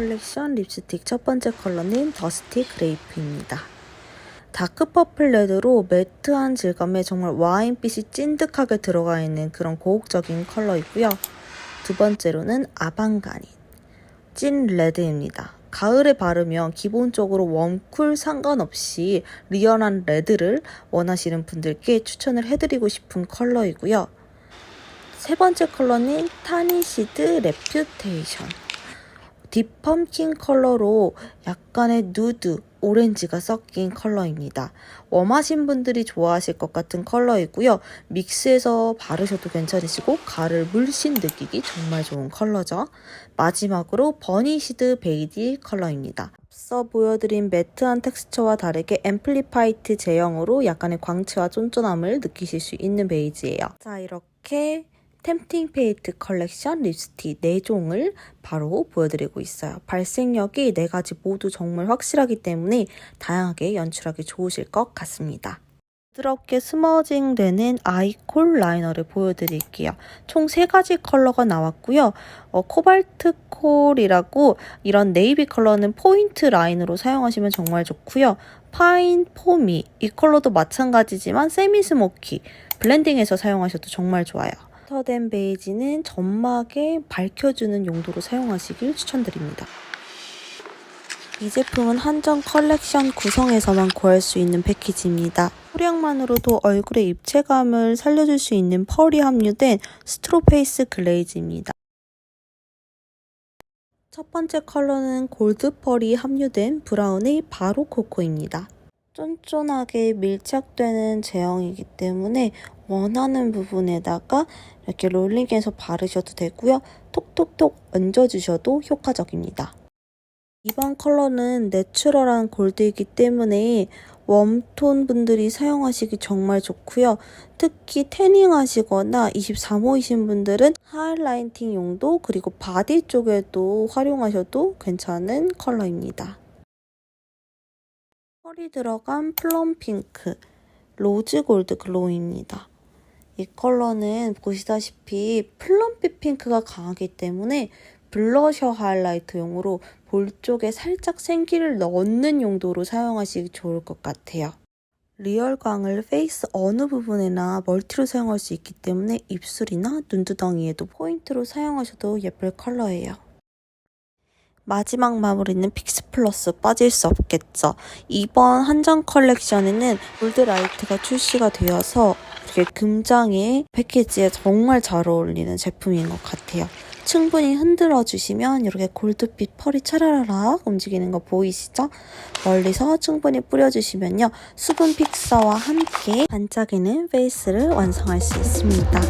컬렉션 립스틱 첫 번째 컬러는 더스티 그레이프입니다. 다크 퍼플 레드로 매트한 질감에 정말 와인빛이 찐득하게 들어가 있는 그런 고혹적인 컬러이고요. 두 번째로는 아방가닌 찐 레드입니다. 가을에 바르면 기본적으로 웜쿨 상관없이 리얼한 레드를 원하시는 분들께 추천을 해드리고 싶은 컬러이고요. 세 번째 컬러는 타니시드 레퓨테이션. 딥펌킨 컬러로 약간의 누드, 오렌지가 섞인 컬러입니다. 웜하신 분들이 좋아하실 것 같은 컬러이고요. 믹스해서 바르셔도 괜찮으시고 가를 물씬 느끼기 정말 좋은 컬러죠. 마지막으로 버니시드 베이지 컬러입니다. 앞서 보여드린 매트한 텍스처와 다르게 앰플리파이트 제형으로 약간의 광채와 쫀쫀함을 느끼실 수 있는 베이지예요. 자 이렇게 템팅 페이트 컬렉션 립스틱 4종을 바로 보여드리고 있어요. 발색력이 4가지 모두 정말 확실하기 때문에 다양하게 연출하기 좋으실 것 같습니다. 부드럽게 스머징 되는 아이콜 라이너를 보여드릴게요. 총 3가지 컬러가 나왔고요. 어, 코발트 콜이라고 이런 네이비 컬러는 포인트 라인으로 사용하시면 정말 좋고요. 파인 포미 이 컬러도 마찬가지지만 세미 스모키 블렌딩해서 사용하셔도 정말 좋아요. 터덴 베이지는 점막에 밝혀주는 용도로 사용하시길 추천드립니다. 이 제품은 한정 컬렉션 구성에서만 구할 수 있는 패키지입니다. 소량만으로도 얼굴의 입체감을 살려줄 수 있는 펄이 함유된 스트로페이스 글레이즈입니다. 첫 번째 컬러는 골드 펄이 함유된 브라운의 바로 코코입니다. 쫀쫀하게 밀착되는 제형이기 때문에 원하는 부분에다가 이렇게 롤링해서 바르셔도 되고요. 톡톡톡 얹어주셔도 효과적입니다. 이번 컬러는 내추럴한 골드이기 때문에 웜톤 분들이 사용하시기 정말 좋고요. 특히 태닝 하시거나 23호이신 분들은 하이라이팅 용도 그리고 바디 쪽에도 활용하셔도 괜찮은 컬러입니다. 펄이 들어간 플럼 핑크 로즈 골드 글로우입니다. 이 컬러는 보시다시피 플럼빛 핑크가 강하기 때문에 블러셔 하이라이트용으로 볼 쪽에 살짝 생기를 넣는 용도로 사용하시기 좋을 것 같아요. 리얼광을 페이스 어느 부분에나 멀티로 사용할 수 있기 때문에 입술이나 눈두덩이에도 포인트로 사용하셔도 예쁠 컬러예요. 마지막 마무리는 픽스 플러스 빠질 수 없겠죠. 이번 한정 컬렉션에는 골드라이트가 출시가 되어서 이렇게 금장의 패키지에 정말 잘 어울리는 제품인 것 같아요. 충분히 흔들어 주시면 이렇게 골드빛 펄이 차라라락 움직이는 거 보이시죠? 멀리서 충분히 뿌려주시면요. 수분 픽서와 함께 반짝이는 페이스를 완성할 수 있습니다.